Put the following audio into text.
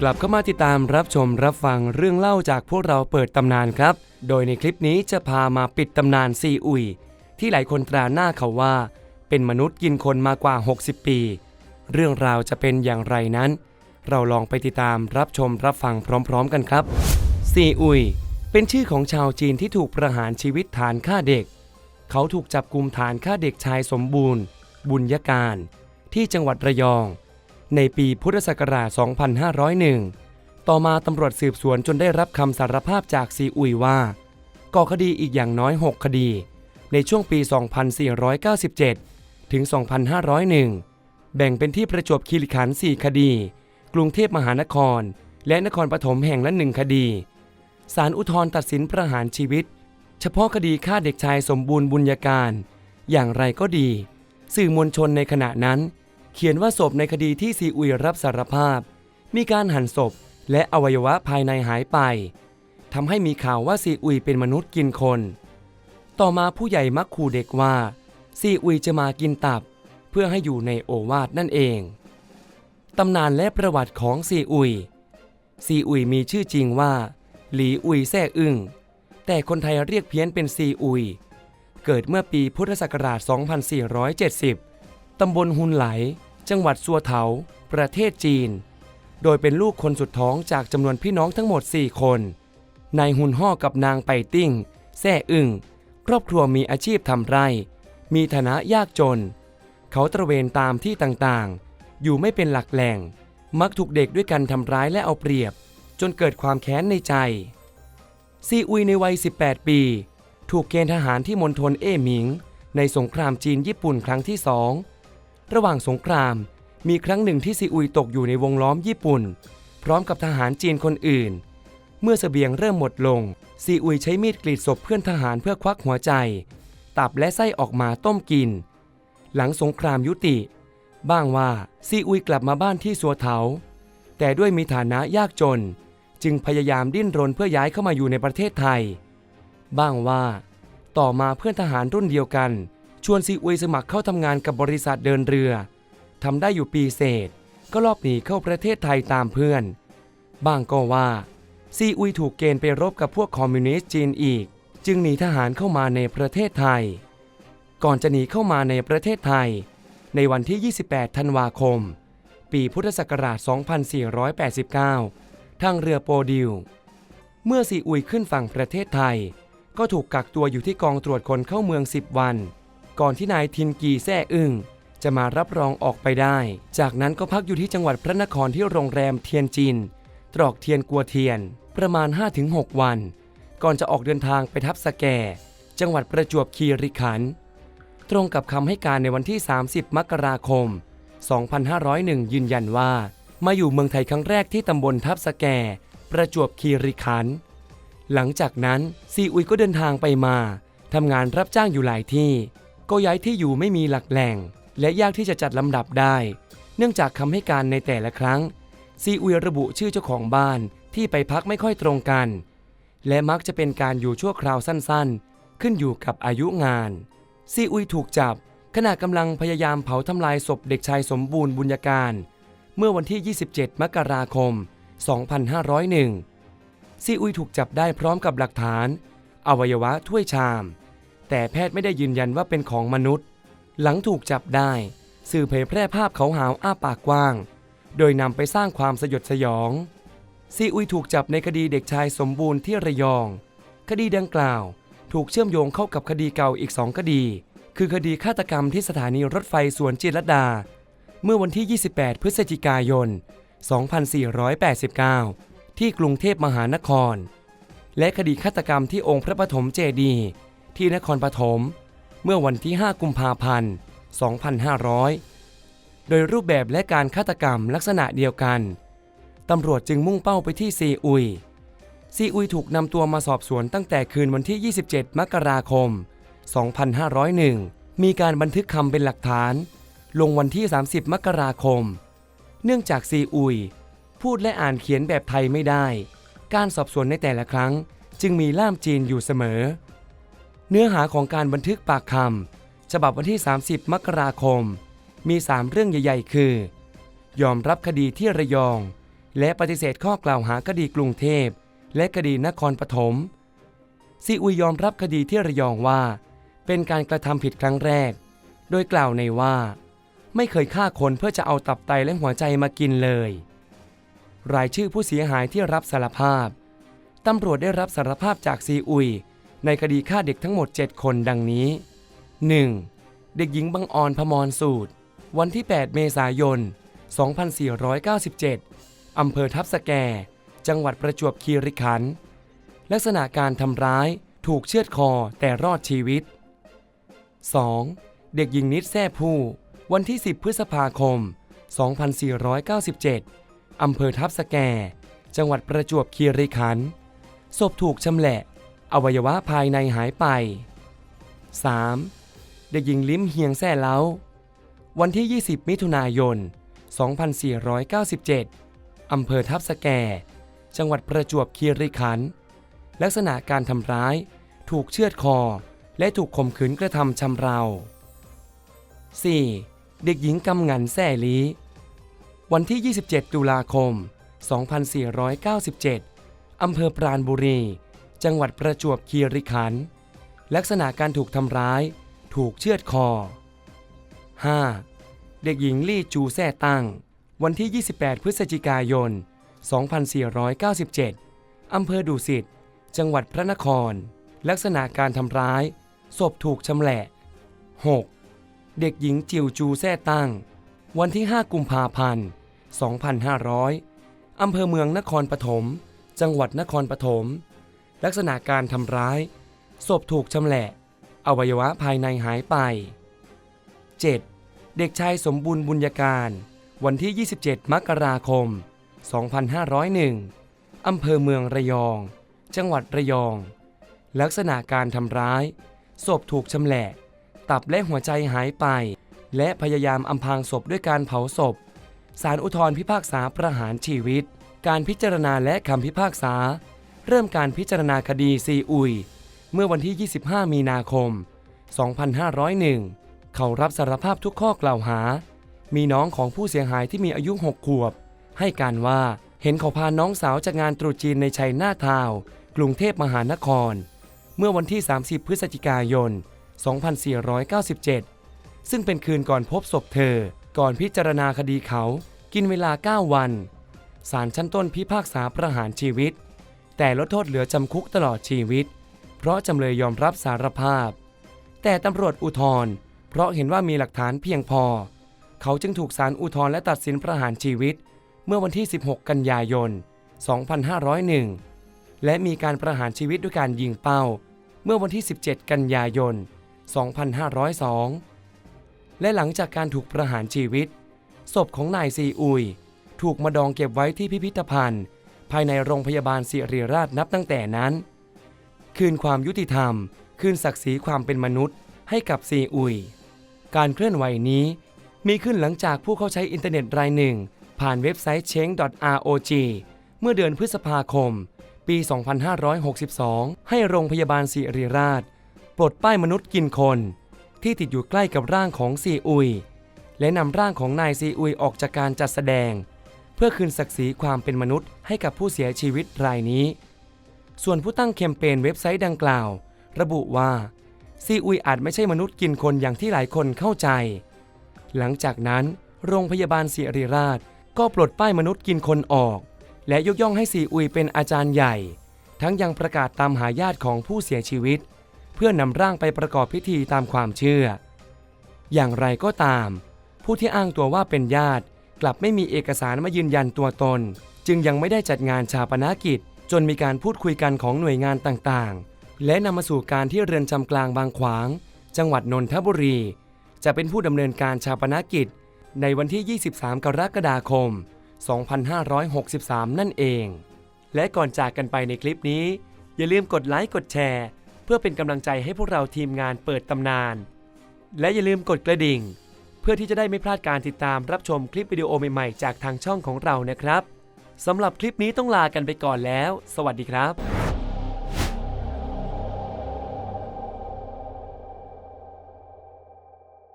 กลับเข้ามาติดตามรับชมรับฟังเรื่องเล่าจากพวกเราเปิดตำนานครับ โดยในคลิปนี้จะพามาปิดตำนานซีอุย ที่หลายคนตราหน้าเขาว่า เป็นมนุษย์กินคนมากว่า 60 ปี เรื่องราวจะเป็นอย่างไรนั้น เราลองไปติดตามรับชมรับฟังพร้อม ๆ กันครับซีอุย เป็นชื่อของชาวจีนที่ถูกประหารชีวิตฐานฆ่าเด็ก เขาถูกจับกลุ่มฐานฆ่าเด็กชายสมบูรณ์ บุญยการ ที่จังหวัดระยอง ในปีพุทธศักราช 2501 ต่อมาตำรวจสืบสวนจนได้รับคำสารภาพจากซีอุยว่าก่อคดีอีกอย่างน้อย 6 คดี ในช่วงปี 2497 ถึง 2501 แบ่งเป็นที่ประจวบคีรีขันธ์4คดี กรุงเทพมหานคร และนครปฐมแห่งละหนึ่งคดีศาลอุทธรณ์ตัดสินประหารชีวิต เฉพาะคดีฆ่าเด็กชายสมบูรณ์บุญญาการ อย่างไรก็ดี สื่อมวลชนในขณะนั้น เขียนว่าศพในคดีที่ซีอุยรับสารภาพ มีการหั่นศพและอวัยวะภายในหายไปทำให้มีข่าวว่าซีอุยเป็นมนุษย์กินคน ต่อมาผู้ใหญ่มักขู่เด็กว่าซีอุยจะมากินตับ เพื่อให้อยู่ในโอวาทนั่นเอง ตำนานและประวัติของซีอุย ซีอุยมีชื่อจริงว่า หลีอุยแซ่อึ้งแต่คนไทยเรียกเพี้ยนเป็นซีอุย เกิดเมื่อปีพุทธศักราช 2470 ตำบลฮุนไหล จังหวัดซัวเถา ประเทศจีน โดยเป็นลูกคนสุดท้องจากจำนวนพี่น้องทั้งหมด 4 คน นายฮุนห่อกับนางไปติ้ง แซ่อึ้งครอบครัวมีอาชีพทำไร่ มีฐานะยากจน เขาตระเวนตามที่ต่างๆ อยู่ไม่เป็นหลักแหล่ง มักถูกเด็กด้วยกันทำร้ายและเอาเปรียบ จนเกิดความแค้นในใจ ซีอุยในวัย 18 ปี ถูกเกณฑ์ทหารที่มณฑลเอหมิง ในสงครามจีนญี่ปุ่นครั้งที่สอง ระหว่างสงคราม มีครั้งหนึ่งที่ซีอุยตกอยู่ในวงล้อมญี่ปุ่น พร้อมกับทหารจีนคนอื่น เมื่อเสบียงเริ่มหมดลง ซีอุยใช้มีดกรีดศพเพื่อนทหารเพื่อควักหัวใจ ตับและไส้ออกมาต้มกิน หลังสงครามยุติ บ้างว่าซีอุยกลับมาบ้านที่สัวเถาแต่ด้วยมีฐานะยากจน จึงพยายามดิ้นรนเพื่อย้ายเข้ามาอยู่ในประเทศไทย บ้างว่า ต่อมาเพื่อนทหารรุ่นเดียวกัน ชวนซีอุยสมัครเข้าทำงานกับบริษัทเดินเรือทำได้อยู่ปีเศษ ก็ลอบหนีเข้าประเทศไทยตามเพื่อน บางก็ว่า ซีอุยถูกเกณฑ์ไปรบกับพวกคอมมิวนิสต์จีนอีก จึงหนีทหารเข้ามาในประเทศไทย ก่อนจะหนีเข้ามาในประเทศไทย ในวันที่ 28 ธันวาคม ปีพุทธศักราช 2489 ทางเรือโปดิว เมื่อซีอุยขึ้นฝั่งประเทศไทย ก็ถูกกักตัวอยู่ที่กองตรวจคนเข้าเมือง 10 วัน ก่อนที่นายทินกีแซ่อึ้งจะมารับรองออกไปได้ จากนั้นก็พักอยู่ที่จังหวัดพระนครที่โรงแรมเทียนจิน ตรอกเทียนกัวเทียน ประมาณ 5-6 วัน ก่อนจะออกเดินทางไปทับสแก จังหวัดประจวบคีรีขันธ์ตรงกับคำให้การในวันที่ 30 มกราคม 2501 ยืนยันว่า มาอยู่เมืองไทยครั้งแรกที่ตำบลทับสแก ประจวบคีรีขันธ์หลังจากนั้นซีอุยก็เดินทางไปมาทำงานรับจ้างอยู่หลายที่ ก็ย้ายที่อยู่ไม่มีหลักแหล่ง และยากที่จะจัดลำดับได้ เนื่องจากคำให้การในแต่ละครั้ง ซีอุยระบุชื่อเจ้าของบ้านที่ไปพักไม่ค่อยตรงกัน และมักจะเป็นการอยู่ชั่วคราวสั้นๆ ขึ้นอยู่กับอายุงาน ซีอุยถูกจับขณะกำลังพยายามเผาทำลายศพเด็กชายสมบูรณ์บุญญาการ เมื่อวันที่ 27 มกราคม 2501 ซีอุยถูกจับได้พร้อมกับหลักฐาน อวัยวะถ้วยชาม แต่แพทย์ไม่ได้ยืนยันว่าเป็นของมนุษย์ หลังถูกจับได้ สื่อเผยแพร่ภาพเขาหาวอ้าปากกว้าง โดยนำไปสร้างความสยดสยอง ซีอุยถูกจับในคดีเด็กชายสมบูรณ์ที่ระยอง คดีดังกล่าว ถูกเชื่อมโยงเข้ากับคดีเก่าอีกสองคดี คือคดีฆาตกรรมที่สถานีรถไฟสวนจิรดา เมื่อวันที่ 28 พฤศจิกายน 2489 ที่กรุงเทพมหานคร และคดีฆาตกรรมที่องค์พระปฐมเจดีย์ ที่นครปฐมเมื่อวันที่ 5 กุมภาพันธ์ 2500 โดยรูปแบบและการฆาตกรรมลักษณะเดียวกัน ตำรวจจึงมุ่งเป้าไปที่ซีอุย ซีอุยถูกนำตัวมาสอบสวนตั้งแต่คืนวันที่ 27 มกราคม 2501 มีการบันทึกคำเป็นหลักฐาน ลงวันที่ 30 มกราคม เนื่องจากซีอุย พูดและอ่านเขียนแบบไทยไม่ได้ การสอบสวนในแต่ละครั้งจึงมีล่ามจีนอยู่เสมอ เนื้อหาของการบันทึกปากคำฉบับวันที่ 30 มกราคม มี 3 เรื่องใหญ่ๆ คือ ยอมรับคดีที่ระยอง และปฏิเสธข้อกล่าวหาคดีกรุงเทพ และคดีนครปฐมซีอุยยอมรับคดีที่ระยองว่า เป็นการกระทำผิดครั้งแรก โดยกล่าวในว่า ไม่เคยฆ่าคนเพื่อจะเอาตับไตและหัวใจมากินเลย รายชื่อผู้เสียหายที่รับสารภาพตำรวจได้รับสารภาพจากซีอุย ในคดีฆ่าเด็กทั้งหมด 7 คนดังนี้ 1. เด็กหญิงบังออนพมรสูตร วันที่ 8 เมษายน 2497 อำเภอทับสแก จังหวัดประจวบคีรีขันธ์ลักษณะการทำร้ายถูกเชือดคอแต่รอดชีวิต 2. เด็กหญิงนิดแซ่ผู้ วันที่ 10 พฤษภาคม 2497 อำเภอทับสแก จังหวัดประจวบคีรีขันธ์ศพถูกชำแหละ อวัยวะภายในหายไป 3. เด็กหญิงลิ้มเฮียงแซ่เล้า วันที่ 20 มิถุนายน 2497 อำเภอทับสแก จังหวัดประจวบคีรีขันธ์ ลักษณะการทำร้าย ถูกเชือดคอ และถูกข่มขืนกระทำชำเรา 4. เด็กหญิงกำงันแซ่ลีวันที่ 27 ตุลาคม 2497 อำเภอปราณบุรี จังหวัดประจวบคีรีขันธ์ลักษณะการถูกทำร้าย ถูกเชือดคอ 5. เด็กหญิงลี่จูแซ่ตั้ง วันที่ 28 พฤศจิกายน 2497 อำเภอดุสิต จังหวัดพระนคร ลักษณะการทำร้าย ศพถูกชำแหละ 6. เด็กหญิงจิวจูแซ่ตั้ง วันที่ 5 กุมภาพันธ์ 2500 อำเภอเมืองนครปฐม จังหวัดนครปฐม ลักษณะการทำร้าย ศพถูกชำแหละ อวัยวะภายในหายไป 7. เด็กชายสมบูรณ์บุญญาการ วันที่ 27 มกราคม 2501 อำเภอเมืองระยอง จังหวัดระยอง ลักษณะการทำร้าย ศพถูกชำแหละ ตับและหัวใจหายไป และพยายามอำพางศพด้วยการเผาศพศาลอุทธรพิพากษาประหารชีวิต การพิจารณาและคำพิพากษา เริ่มการพิจารณาคดีซีอุย เมื่อวันที่ 25 มีนาคม 2501 เขารับสารภาพทุกข้อกล่าวหา มีน้องของผู้เสียหายที่มีอายุ 6 ขวบ ให้การว่าเห็นเขาพาน้องสาวจากงานตรุษจีนในชัยนาทาว กรุงเทพมหานคร เมื่อวันที่ 30 พฤศจิกายน 2497 ซึ่งเป็นคืนก่อนพบศพเธอ ก่อนพิจารณาคดีเขา กินเวลา 9 วันศาลชั้นต้นพิพากษาประหารชีวิต แต่ลดโทษเหลือจำคุกตลอดชีวิต เพราะจำเลยยอมรับสารภาพ แต่ตำรวจอุทธรณ์เพราะเห็นว่ามีหลักฐานเพียงพอ เขาจึงถูกศาลอุทธรณ์และตัดสินประหารชีวิต เมื่อวันที่ 16 กันยายน 2501 และมีการประหารชีวิตด้วยการยิงเป้า เมื่อวันที่ 17 กันยายน 2502 และหลังจากการถูกประหารชีวิต ศพของนายซีอุย ถูกมาดองเก็บไว้ที่พิพิธภัณฑ์ ภายในโรงพยาบาลศิริราชนับตั้งแต่นั้น คืนความยุติธรรม คืนศักดิ์ศรีความเป็นมนุษย์ ให้กับซีอุย การเคลื่อนไหวนี้มีขึ้นหลังจากผู้เข้าใช้อินเทอร์เน็ตรายหนึ่ง ผ่านเว็บไซต์ cheng.rog เมื่อเดือนพฤษภาคม ปี 2562 ให้โรงพยาบาลศิริราช ปลดป้ายมนุษย์กินคน ที่ติดอยู่ใกล้กับร่างของซีอุย และนำร่างของนายซีอุยออกจากการจัดแสดง พื่อคืนศักดิ์ศรีความเป็นมนุษย์ให้กับผู้เสียชีวิตรายนี้ ส่วนผู้ตั้งแคมเปญเว็บไซต์ดังกล่าว ระบุว่า ซีอุยอาจไม่ใช่มนุษย์กินคนอย่างที่หลายคนเข้าใจ หลังจากนั้นโรงพยาบาลศิริราช ก็ปลดป้ายมนุษย์กินคนออก และยกย่องให้ซีอุยเป็นอาจารย์ใหญ่ ทั้งยังประกาศตามหาญาติของผู้เสียชีวิต เพื่อนำร่างไปประกอบพิธีตามความเชื่อ อย่างไรก็ตาม ผู้ที่อ้างตัวว่าเป็นญาติ กลับไม่มีเอกสารมายืนยันตัวตน จึงยังไม่ได้จัดงานชาปนากิจ จนมีการพูดคุยกันของหน่วยงานต่างๆ และนำมาสู่การที่เรือนจำกลางบางขวาง จังหวัดนนทบุรี จะเป็นผู้ดำเนินการชาปนากิจ ในวันที่ 23 กรกฎาคม 2563 นั่นเอง และก่อนจากกันไปในคลิปนี้ อย่าลืมกดไลค์กดแชร์ เพื่อเป็นกำลังใจให้พวกเราทีมงานเปิดตำนาน และอย่าลืมกดกระดิ่ง เพื่อที่จะได้ไม่พลาดการติดตามรับชมคลิปวิดีโอใหม่ๆ จากทางช่องของเรานะครับสำหรับคลิปนี้ต้องลากันไปก่อนแล้ว สวัสดีครับ